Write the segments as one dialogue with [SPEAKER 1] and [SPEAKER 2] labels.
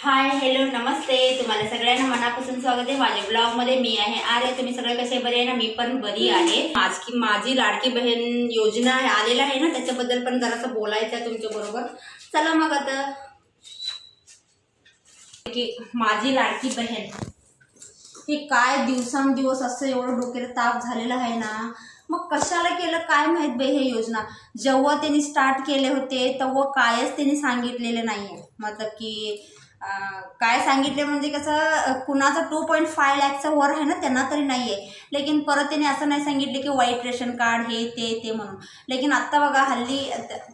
[SPEAKER 1] Hi hello नमस्ते. तुम्हाला सगळ्यांना मनापासून स्वागत आहे. माझ्या ब्लॉगमध्ये मी आहे. आर्य तुम्ही सगळे कसे बरे आहे ना? मी पण बरी आहे. माझी माझी लाडकी बहीण योजना आलेला आहे ना? त्याच्याबद्दल पण जरासं बोलायचं आहे तुमच्या बरोबर. चला मग आता. की माझी लाडकी बहीण हे काय दिवसांदिवस असं एवढं डोक्याला ताप झालेला आहे ना? मग कशाला केलं? काय माहीत बाई हे योजना? जेव्हा त्यांनी स्टार्ट केले होते तेव्हा कायच त्यांनी सांगितलेलं नाही आहे मतलब की काय सांगितले म्हणजे कसं कुणाचं टू पॉईंट फाय लॅकचं वर आहे ना त्यांना तरी नाही आहे लेकिन परत त्याने असं नाही सांगितले की वाईट रेशन कार्ड हे ते ते म्हणून. लेकिन आत्ता बघा हल्ली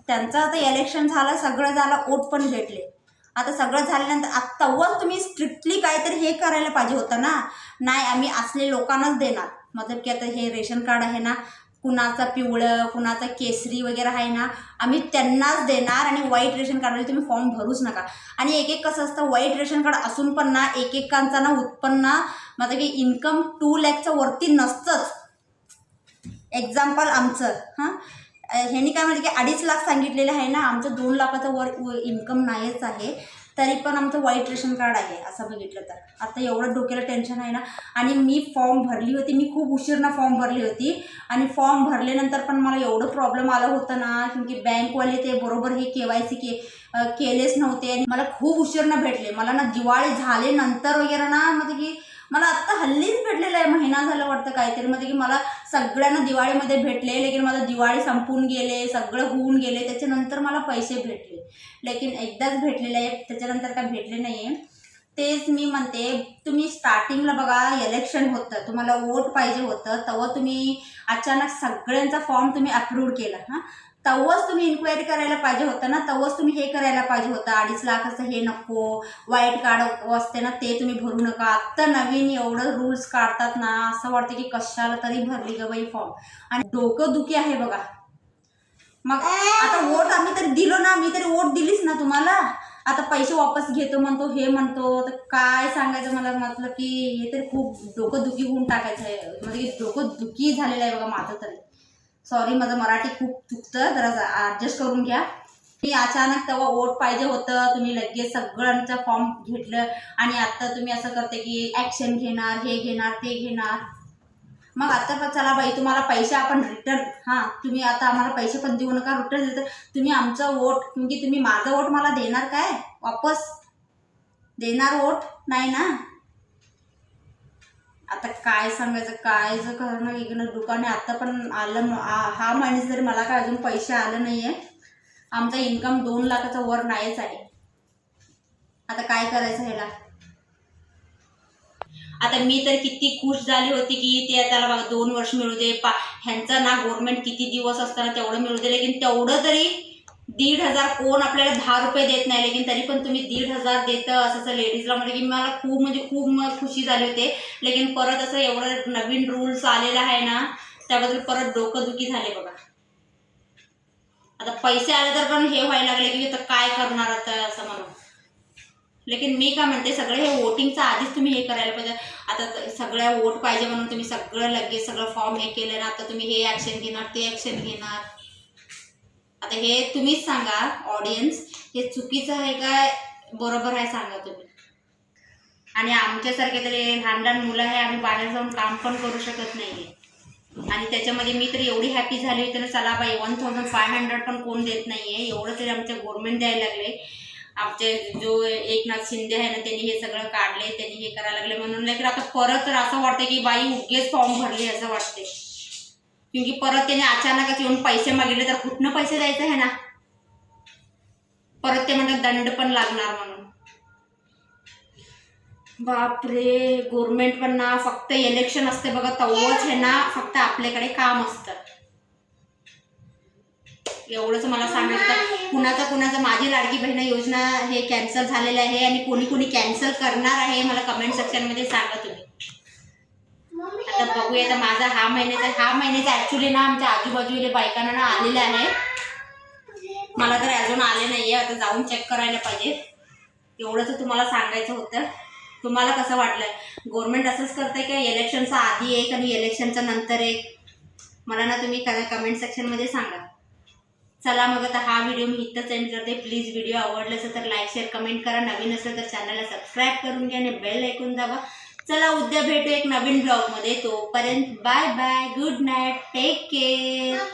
[SPEAKER 1] त्यांचं आता इलेक्शन झालं सगळं झालं ओट पण भेटले. आता सगळं झाल्यानंतर आत्ता वर तुम्ही स्ट्रिक्टली काहीतरी हे करायला पाहिजे होतं ना. नाही आम्ही असले लोकांनाच देणार. मतलब की आता हे रेशन कार्ड आहे ना कुणाचं पिवळं कुणाचं केसरी वगैरे आहे ना आम्ही त्यांनाच देणार आणि वाईट रेशन कार्डमध्ये तुम्ही फॉर्म भरूच नका. आणि एक एक कसं असतं वाईट रेशन कार्ड असून पण ना एकेकांचा ना उत्पन्न मतलब की इन्कम टू लॅकच्या वरती नसतंच. एक्झाम्पल आमचं हां? ह्यांनी काय म्हणजे की अडीच लाख सांगितलेलं आहे ना आमचं दोन लाखाचं वर इन्कम नाहीच आहे. तरी पण आमचं वाईट रेशन कार्ड आहे असं बघितलं तर. आता एवढं डोक्याला टेन्शन आहे ना. आणि मी फॉर्म भरली होती. मी खूप उशीरनं फॉर्म भरली होती. आणि फॉर्म भरल्यानंतर पण मला एवढं प्रॉब्लेम आलं होतं ना. की बँकवाले ते बरोबर हे के वाय सी के केलेच नव्हते. आणि मला खूप उशीरनं भेटले. मला ना दिवाळी झाले नंतर वगैरे ना म्हणजे की मला आत्ता हल्लीच भेटलेलं आहे. महिना झालं वाटतं काहीतरी. म्हणजे की मला सगळ्यांना दिवाळीमध्ये भेटले लेकिन मला दिवाळी संपून गेले सगळं होऊन गेले. त्याच्यानंतर मला पैसे भेटले. लेकिन एकदाच भेटलेले आहे त्याच्यानंतर काय भेटले नाही आहे तेच मी म्हणते तुम्ही स्टार्टिंगला बघा इलेक्शन होतं. तुम्हाला वोट पाहिजे होतं. तेव्हा तुम्ही अचानक सगळ्यांचा फॉर्म तुम्ही अप्रूव्ह केला. हां? तवच तुम्ही इन्क्वायरी करायला पाहिजे होतं ना. तवच तुम्ही हे करायला पाहिजे होतं. अडीच लाखाचं हे नको. वाईट कार्ड असते ना ते तुम्ही भरू नका. आत्ता नवीन एवढं रूल्स काढतात ना असं वाटतं की कशाला तरी भरली ग बाई फॉर्म आणि डोकं दुखी आहे बघा. मग आता वोट आम्ही तरी दिलो ना मी तरी वोट दिलीच ना तुम्हाला. आता पैसे वापस घेतो म्हणतो हे म्हणतो. तर काय सांगायचं मला? म्हटलं की हे तरी खूप डोकं दुखी होऊन टाकायचं आहे. म्हणजे की डोकं दुखी झालेलं आहे बघा माझं तरी. सॉरी माझं मराठी खूप चुकतं. जरा ॲडजस्ट करून घ्या. मी अचानक तेव्हा वोट पाहिजे होतं. तुम्ही लगेच सगळ्यांचं फॉर्म घेतलं. आणि आत्ता तुम्ही असं करते की ॲक्शन घेणार हे घेणार ते घेणार. मग आता पण चला बाई तुम्हाला पैसे आपण रिटर्न हां तुम्ही आता आम्हाला पैसे पण देऊ नका रिटर्न देतं तुम्ही आमचं वोट की म्हणजे तुम्ही माझं वोट मला देणार काय? वापस? देणार वोट नाही ना? आता काय सांगायचं काय जर करणं इकडं दुकाने आता पण आलं हा माणूस तरी मला काय अजून पैसे आले नाही आहे आमचा इन्कम दोन लाखाचा वर नाहीच आहे. आता काय करायचं ह्याला? आता मी तर किती खुश झाली होती की ते त्याला बघा दोन वर्ष मिळू दे पा ह्यांचं ना गव्हर्नमेंट किती दिवस असताना तेवढं मिळू दे लेकिन तेवढं तरी दीड हजार कोण आपल्याला दहा रुपये देत नाही लेकिन तरी पण तुम्ही दीड हजार देतं असं असं लेडीजला म्हणजे की मला खूप म्हणजे खूप खुशी झाली होते. लेकिन परत असं एवढं नवीन रूल्स आलेला आहे ना त्याबद्दल परत डोकंदुखी झाले बघा. आता पैसे आले तर पण हे व्हायला लागले की तर काय करणार आता असं म्हणून. लेकिन मी काय म्हणते सगळं हे वोटिंगचं आधीच तुम्ही हे करायला पाहिजे. आता सगळ्या वोट पाहिजे म्हणून तुम्ही सगळं लगेच सगळं फॉर्म हे केलं ना आता तुम्ही हे ॲक्शन घेणार ते ॲक्शन घेणार. आता हे तुम्हीच सांगा ऑडियन्स हे चुकीचं आहे का? बरोबर आहे सांगा तुम्ही. आणि आमच्यासारखे तरी लहान लहान मुलं आहे आम्ही बाहेर जाऊन काम पण करू शकत नाही आणि त्याच्यामध्ये मी तरी एवढी हॅपी झाली होती ना चला बाई वन थाउजंड फाय हंड्रेड पण कोण देत नाही आहे एवढं तरी आमच्या गव्हर्नमेंट द्यायला लागले. आमचे जो एकनाथ शिंदे आहे ना त्यांनी हे सगळं काढले त्यांनी हे करायला लागले. म्हणून लेकिन आता परत तर असं वाटतं की बाई उगेच फॉर्म भरली असं वाटते क्योंकि परत त्याने अचानकच येऊन पैसे मागितले तर कुठनं पैसे द्यायचं आहे ना? परत ते म्हणतात दंड पण लागणार म्हणून. बापरे गव्हर्नमेंट पण ना फक्त इलेक्शन असते बघा तेव्हाच हे ना फक्त आपल्याकडे काम असतं. एवढंच मला सांगायचं कुणाचं कुणाचं माझी लाडकी बहीण योजना हे कॅन्सल झालेलं आहे आणि कोणी कोणी कॅन्सल करणार आहे मला कमेंट सेक्शनमध्ये सांगा तुम्ही. आता बघूया तर माझा हा महिन्याचा हा महिन्याचा ॲक्च्युली ना आमच्या आजूबाजूला बायकांना ना आलेला आहे. मला तर अजून आले नाही आहे आता जाऊन चेक करायला पाहिजे. एवढंच तुम्हाला सांगायचं होतं. तुम्हाला कसं वाटलं गव्हर्नमेंट असंच करते की इलेक्शनचा आधी एक आणि इलेक्शनच्या नंतर एक? मला ना तुम्ही कमेंट सेक्शनमध्ये सांगा. चला मग आता हा व्हिडिओ मी इथंच एंड करते. प्लीज व्हिडिओ आवडला असेल तर लाईक शेअर कमेंट करा. नवीन असेल तर चॅनलला सबस्क्राईब करून घ्या आणि बेल ऐकून दाबा. चला उद्या भेटू एक नवीन ब्लॉगमध्ये तोपर्यंत bye bye good night take care